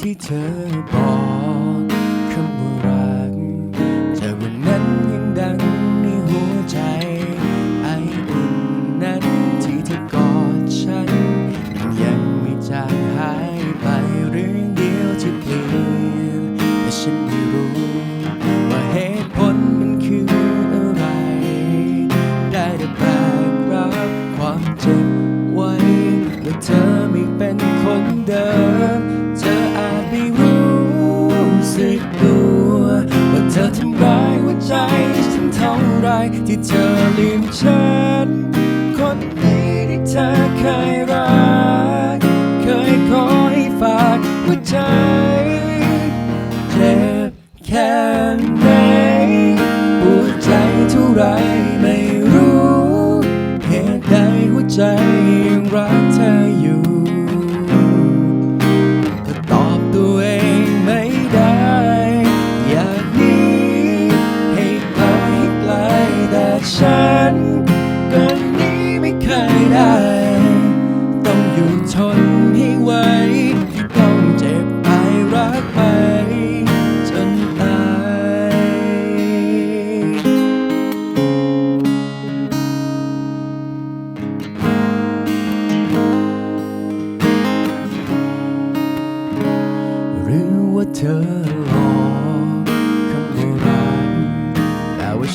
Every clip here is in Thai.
ที่เธอบอกคำว่ารักจากวันนั้นยังดังในหัวใจ ไออุ่นนั้นที่เธอกอดฉันยังไม่จางหายไปเรื่องเดียวที่เปลี่ยนแต่ฉันไม่รู้ ว่าเหตุผลมันคืออะไร ได้แต่แบกรับความเจ็บ เธอลืมฉัน คนนี้ที่เธอเคยรัก เคยขอให้ฝากหัวใจ ฉัน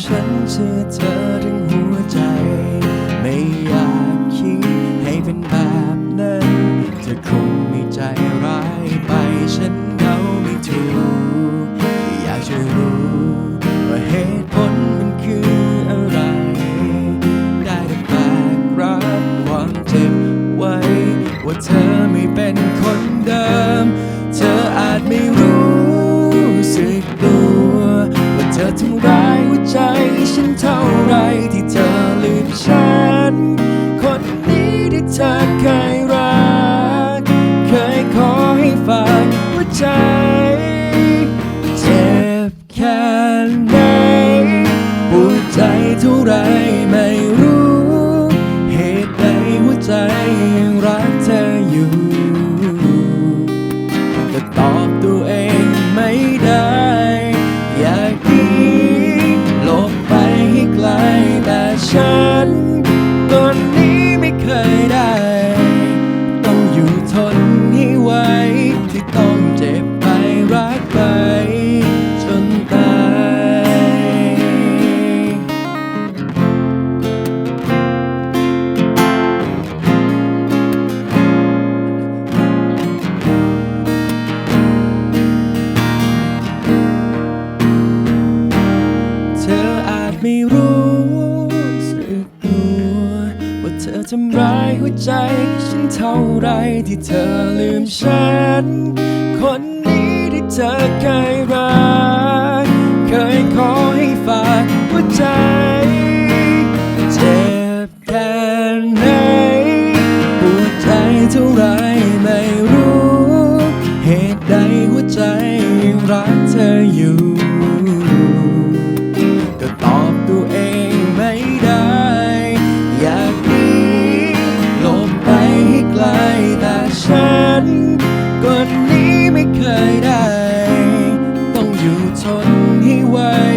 ฉันเชื่อเธอทั้งหัวใจ ไม่อยากคิดให้เป็นแบบนั้นเธอคงไม่ใจร้ายไปฉันเดาไม่ถูกแค่อยากจะรู้ว่าเหตุผลมันคืออะไร ได้แต่แบกรับความเจ็บไว้ ว่าเธอไม่เป็นคนเดิม เธออาจไม่รู้สึกตัวว่าเธอทำร้ายหัวใจ ใจ เจ็บแค่ไหนปวดใจเท่าไรไม่รู้ เหตุใดหัวใจยังรักเธออยู่ก็ตอบตัวเองไม่ได้ อยากหนีหลบไปให้ไกลแต่ฉันตอนนี้ไม่เคยได้ ไม่รู้สึกตัวว่าเธอทำร้ายหัวใจ ฉันเท่าไรที่เธอลืมฉัน คนนี้ที่เธอเคยรักเคยขอให้ฝากหัวใจเจ็บแค่ไหนปวดใจเท่าไรไม่รู้ เหตุใดหัวใจยังรักเธออยู่ taught me why